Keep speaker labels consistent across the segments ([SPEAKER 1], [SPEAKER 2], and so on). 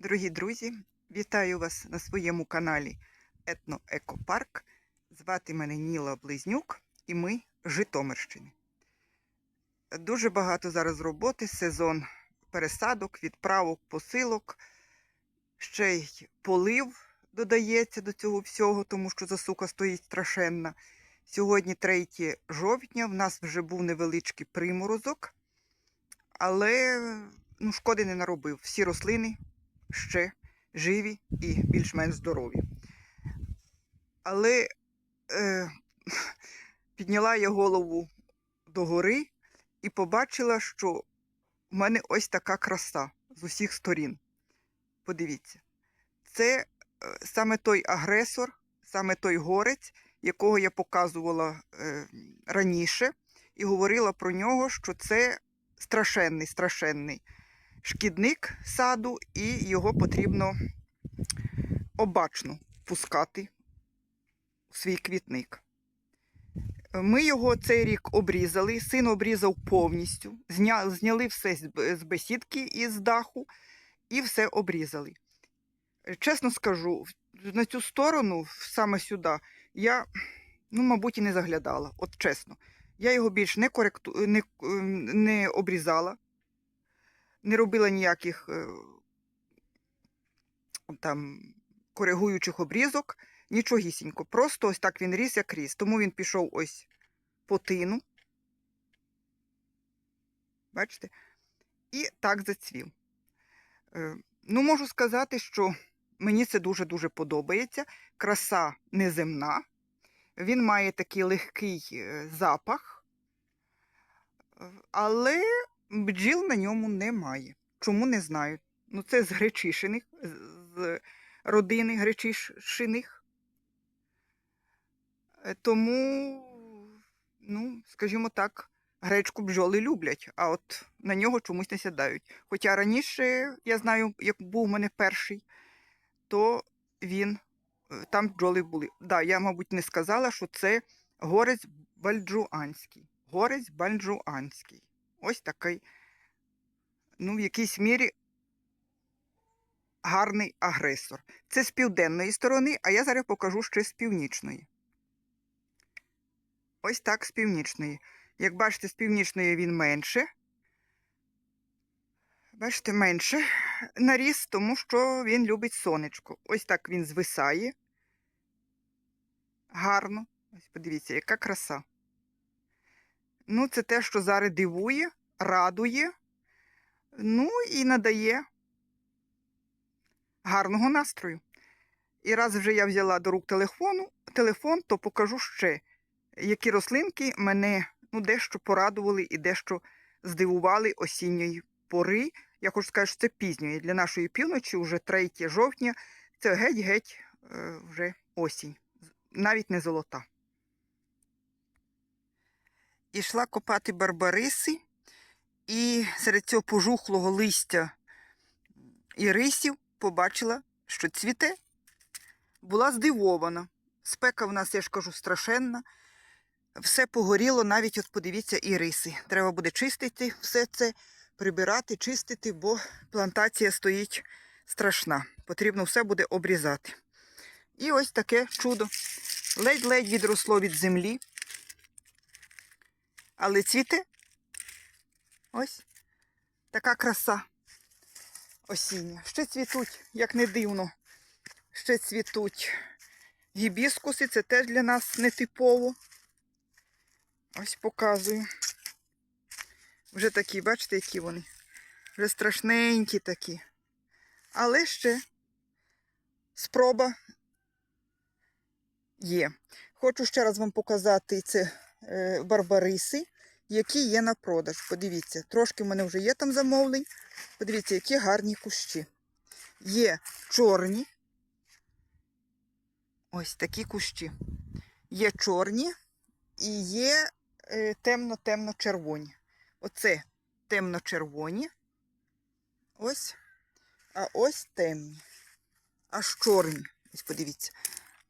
[SPEAKER 1] Дорогі друзі, вітаю вас на своєму каналі Етноекопарк. Звати мене Ніла Близнюк і ми Житомирщини. Дуже багато зараз роботи, сезон пересадок, відправок, посилок. Ще й полив додається до цього всього, тому що засуха стоїть страшенна. Сьогодні 3 жовтня, в нас вже був невеличкий приморозок, але ну, шкоди не наробив. Всі рослини ще живі і більш-менш здорові. Але е, підняла я голову догори і побачила, що в мене ось така краса з усіх сторін. Подивіться, це е, саме той агресор, саме той горець, якого я показувала е, раніше, і говорила про нього, що це страшенний, страшенний шкідник саду, і його потрібно обачно пускати у свій квітник. Ми його цей рік обрізали, син обрізав повністю, зня, зняли все з бесідки і з даху і все обрізали. Чесно скажу, на цю сторону, саме сюди, я, ну, мабуть, і не заглядала, от чесно. Я його більш не, коректу... не, не обрізала, не робила ніяких е, там коригуючих обрізок, нічогісінько. Просто ось так він ріс, як ріс. Тому він пішов ось по тину. Бачите? І так зацвів. Е, Ну, можу сказати, що мені це дуже-дуже подобається. Краса неземна. Він має такий легкий е, запах, але бджіл на ньому немає. Чому не знаю. Ну, це з гречишиних, з родини гречишиних. Е, Тому, ну, скажімо так, гречку бджоли люблять, а от на нього чомусь не сідають. Хоча раніше, я знаю, як був у мене перший, то він, е, там бджоли були. Да, я, мабуть, не сказала, що це горець бальджуанський. Горець бальджуанський. Ось такий, ну, в якійсь мірі гарний агресор. Це з південної сторони, а я зараз покажу ще з північної. Ось так з північної. Як бачите, з північної він менше. Бачите, менше наріс, тому що він любить сонечко. Ось так він звисає. Гарно. Ось подивіться, яка краса. Ну, це те, що зараз дивує, радує, ну і надає гарного настрою. І раз вже я взяла до рук телефону, телефон, то покажу ще, які рослинки мене ну, дещо порадували і дещо здивували осінньої пори. Я хочу сказати, що це пізньої. Для нашої півночі вже 3 жовтня, це геть-геть е, вже осінь, навіть не золота. Ішла копати барбариси, і серед цього пожухлого листя і рисів побачила, що цвіте. Була здивована. Спека в нас, я ж кажу, страшенна. Все погоріло, навіть от подивіться, і риси. Треба буде чистити все це, прибирати, чистити, бо плантація стоїть страшна. Потрібно все буде обрізати. І ось таке чудо. Ледь-ледь відросло від землі. Але цвіте. Ось така краса осіння. Ще цвітуть, як не дивно. Ще цвітуть гібіскуси, це теж для нас нетипово. Ось показую. Вже такі, бачите, які вони? Вже страшненькі такі. Але ще спроба є. Хочу ще раз вам показати це барбариси, які є на продаж. Подивіться, трошки в мене вже є там замовлень. Подивіться, які гарні кущі. Є чорні. Ось такі кущі. Є чорні і є е, темно-темно-червоні. Оце темно-червоні. Ось. А ось темні. Аж чорні. Ось подивіться.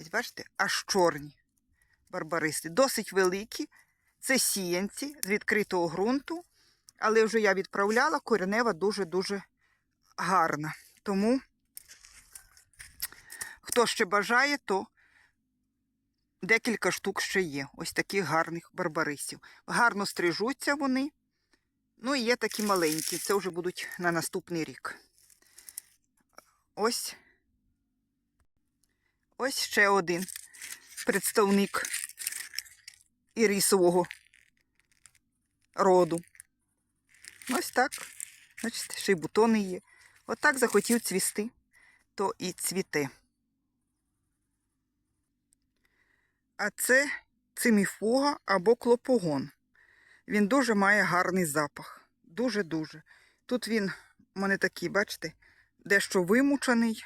[SPEAKER 1] Ось бачите, аж чорні барбариси. Досить великі. Це сіянці з відкритого ґрунту. Але вже я відправляла, коренева дуже-дуже гарна. Тому Хто ще бажає, то декілька штук ще є. Ось таких гарних барбарисів. Гарно стрижуться вони. Ну і є такі маленькі. Це вже будуть на наступний рік. Ось. Ось ще один представник ірисового роду. Ось так. Бачите, ще й бутони є. Отак захотів цвісти, то і цвіте. А це циміфуга або клопогон. Він дуже має гарний запах. Дуже-дуже. Тут він у мене такий, бачите, дещо вимучений.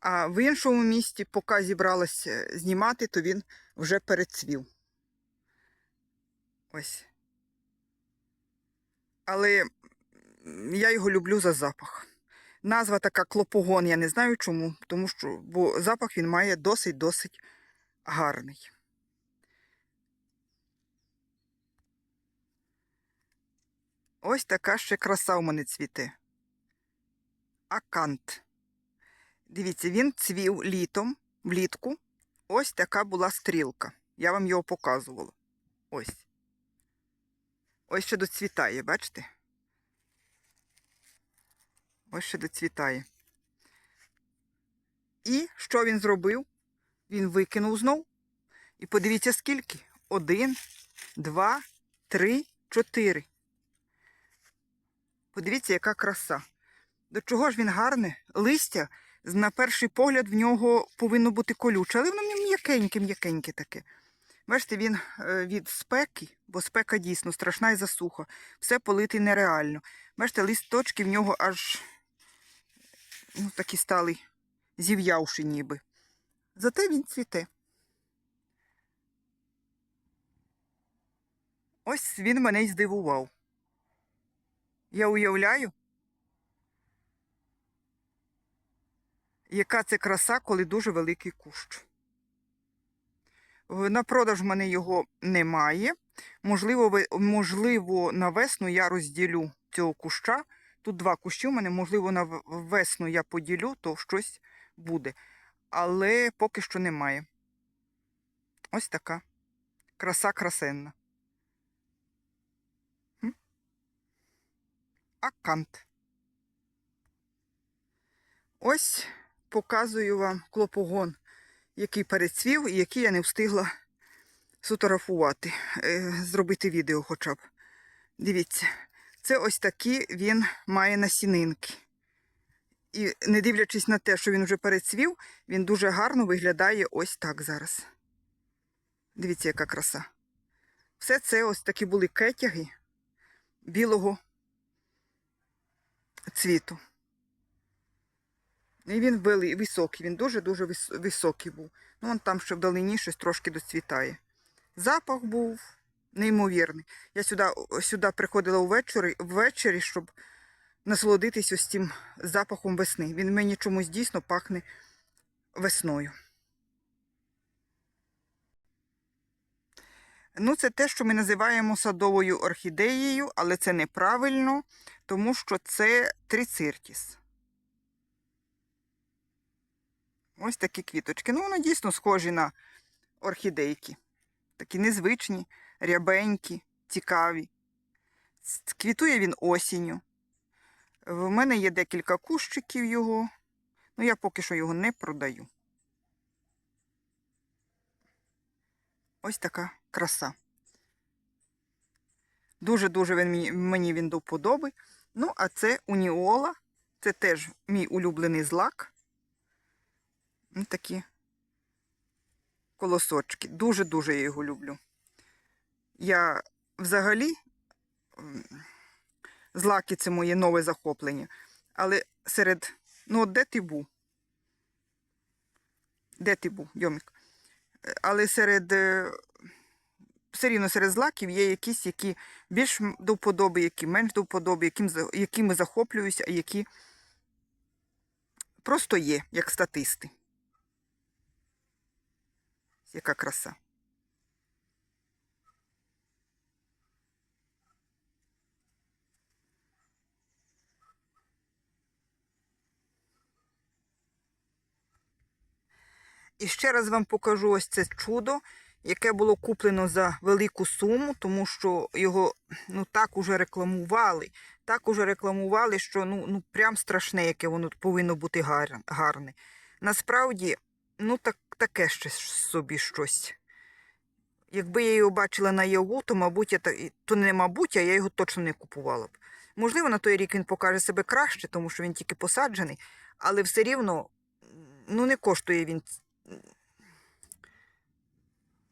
[SPEAKER 1] А в іншому місті, поки зібралася знімати, то він вже перецвів. Ось. Але я його люблю за запах. Назва така клопогон, я не знаю чому, тому що бо запах він має досить-досить гарний. Ось така ще краса у мене цвіте. Акант. Дивіться, він цвів літом, влітку. Ось така була стрілка. Я вам його показувала. Ось. Ось ще доцвітає, бачите? Ось ще доцвітає. І що він зробив? Він викинув знов. І подивіться, скільки? Один, два, три, чотири. Подивіться, яка краса. До чого ж він гарне? Листя, на перший погляд, в нього повинно бути колюче, але воно м'якеньке, м'якеньке таке. Бачите, він е, від спеки, бо спека дійсно страшна і засуха. Все полити нереально. Бачите, листочки в нього аж ну, такі стали зів'явши ніби. Зате він цвіте. Ось він мене й здивував. Я уявляю, яка це краса, коли дуже великий кущ. На продаж в мене його немає. Можливо, можливо, на весну я розділю цього куща. Тут два кущі у мене, можливо, на весну я поділю, то щось буде. Але поки що немає. Ось така краса красенна. Акант. Ось показую вам клопогон, який перецвів і який я не встигла сфотографувати, е, зробити відео хоча б. Дивіться, це ось такі він має насінинки. І не дивлячись на те, що він вже перецвів, він дуже гарно виглядає ось так зараз. Дивіться, яка краса. Все це ось такі були кетяги білого цвіту. Він вели- високий, він дуже-дуже вис- високий був. Ну, вон там ще вдалині щось трошки доцвітає. Запах був неймовірний. Я сюди, сюди приходила увечері, ввечері, щоб насолодитись ось цим запахом весни. Він мені чомусь дійсно пахне весною. Ну, це те, що ми називаємо садовою орхідеєю, але це неправильно, тому що це трициртіс. Ось такі квіточки. Ну, вони дійсно схожі на орхідейки. Такі незвичні, рябенькі, цікаві. Квітує він осінню. В мене є декілька кущиків його. Ну, я поки що його не продаю. Ось така краса. Дуже-дуже він мені, він до вподоби. Ну, а це уніола. Це теж мій улюблений злак. Ось такі колосочки. Дуже-дуже я його люблю. Я взагалі злаки це моє нове захоплення. Але серед. Ну, от де ти був? Де ти був, Йомик? Е, Але серед. е, Все рівно серед злаків є якісь, які більш до вподоби, які менш до вподоби, яким, якими захоплююся, а які просто є, як статисти. Яка краса. І ще раз вам покажу ось це чудо, яке було куплено за велику суму, тому що його ну, так уже рекламували. Так уже рекламували, що ну, ну прям страшне, яке воно повинно бути гарне. Насправді, ну так, таке ще собі щось. Якби я його бачила на ЄУ, то, мабуть, я, то не мабуть, а я його точно не купувала б. Можливо, на той рік він покаже себе краще, тому що він тільки посаджений, але все рівно ну, не коштує він.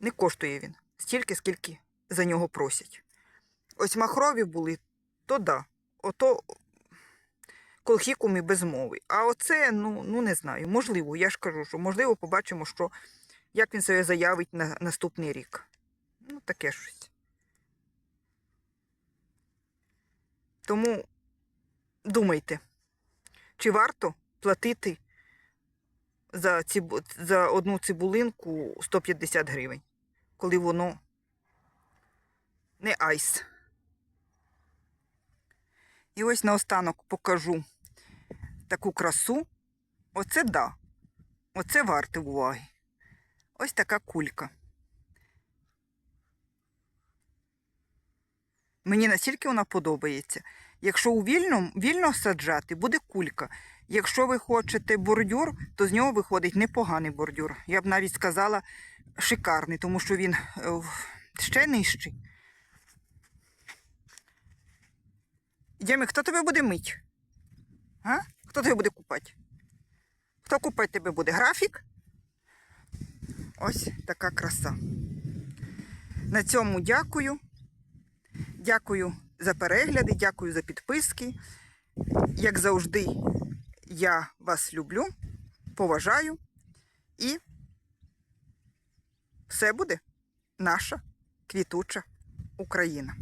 [SPEAKER 1] Не коштує він стільки, скільки за нього просять. Ось махрові були, то да. Ото колхікумі без мови. А оце, ну, ну не знаю. Можливо, я ж кажу, що можливо побачимо, що як він себе заявить на наступний рік. Ну, таке щось. Тому думайте, чи варто платити за, цибу... за одну цибулинку 150 гривень, коли воно не айс. І ось наостанок покажу таку красу. Оце да. Оце варте уваги. Ось така кулька. Мені настільки вона подобається. Якщо у вільно, вільно саджати, буде кулька. Якщо ви хочете бордюр, то з нього виходить непоганий бордюр. Я б навіть сказала шикарний, тому що він е, ще нижчий. Дімі, хто тебе буде мить? А? Хто тебе буде купати? Хто купати тебе буде? Графік? Ось така краса. На цьому дякую. Дякую за перегляди, дякую за підписки. Як завжди, я вас люблю, поважаю і все буде наша квітуча Україна.